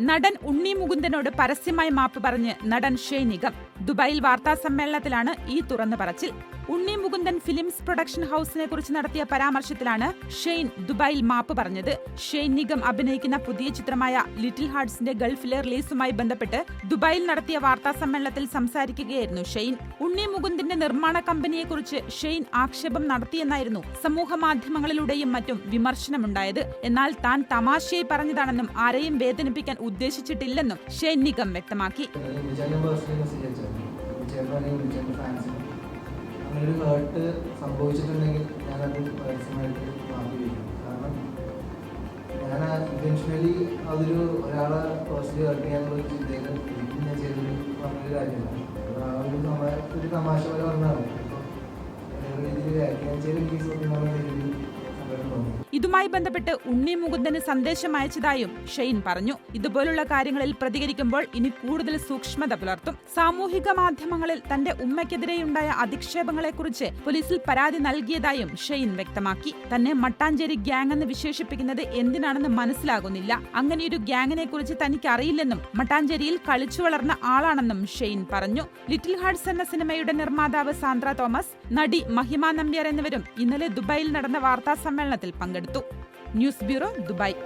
നടൻ ഉണ്ണി മുകുന്ദനോട് പരസ്യമായി മാപ്പ് പറഞ്ഞ് നടൻ ഷെയ് നിഗം ദുബായിൽ വാർത്താ സമ്മേളനത്തിലാണ് ഈ തുറന്നു പറച്ചിൽ. ഉണ്ണി മുകുന്ദൻ ഫിലിംസ് പ്രൊഡക്ഷൻ ഹൌസിനെ കുറിച്ച് നടത്തിയ പരാമർശത്തിലാണ് ഷെയ്ൻ ദുബായിൽ മാപ്പ് പറഞ്ഞത്. ഷെയ്ൻ നിഗം അഭിനയിക്കുന്ന പുതിയ ചിത്രമായ ലിറ്റിൽ ഹാർട്സിന്റെ ഗൾഫിലെ റിലീസുമായി ബന്ധപ്പെട്ട് ദുബായിൽ നടത്തിയ വാർത്താ സമ്മേളനത്തിൽ സംസാരിക്കുകയായിരുന്നു ഷെയ്ൻ. ഉണ്ണി മുകുന്ദിന്റെ നിർമ്മാണ കമ്പനിയെക്കുറിച്ച് ഷെയ്ൻ ആക്ഷേപം നടത്തിയെന്നായിരുന്നു സമൂഹ മാധ്യമങ്ങളിലൂടെയും മറ്റും വിമർശനമുണ്ടായത്. എന്നാൽ താൻ തമാശയായി പറഞ്ഞതാണെന്നും ആരെയും വേദനിപ്പിക്കാൻ ഉദ്ദേശിച്ചിട്ടില്ലെന്നും നിഗം വ്യക്തമാക്കി. ഒരു കാരണം ഞാൻ അതൊരു ഒരാളെ ചിന്തയിൽ ഞാൻ ആ ഒരു തമാ ഒരു തമാശ പോലെ ഇതുമായി ബന്ധപ്പെട്ട് ഉണ്ണി മുകുന്ദന് സന്ദേശം അയച്ചതായും ഷെയ്ൻ പറഞ്ഞു. ഇതുപോലുള്ള കാര്യങ്ങളിൽ പ്രതികരിക്കുമ്പോൾ ഇനി കൂടുതൽ സൂക്ഷ്മത പുലർത്തും. സാമൂഹിക മാധ്യമങ്ങളിൽ തന്റെ ഉമ്മയ്ക്കെതിരെയുണ്ടായ അധിക്ഷേപങ്ങളെക്കുറിച്ച് പോലീസിൽ പരാതി നൽകിയതായും ഷെയ്ൻ വ്യക്തമാക്കി. തന്നെ മട്ടാഞ്ചേരി ഗ്യാങ് എന്ന് വിശേഷിപ്പിക്കുന്നത് എന്തിനാണെന്ന് മനസ്സിലാകുന്നില്ല. അങ്ങനെയൊരു ഗ്യാങ്ങിനെ കുറിച്ച് തനിക്ക് അറിയില്ലെന്നും മട്ടാഞ്ചേരിയിൽ കളിച്ചു വളർന്ന ആളാണെന്നും ഷെയ്ൻ പറഞ്ഞു. ലിറ്റിൽ ഹാർട്സ് എന്ന സിനിമയുടെ നിർമ്മാതാവ് സാന്ദ്ര തോമസ് നടി മഹിമ നമ്പ്യാർ എന്നിവരും ഇന്നലെ ദുബായിൽ നടന്ന വാർത്താ സമ്മേളനത്തിൽ പങ്കെടുത്തു. News bureau Dubai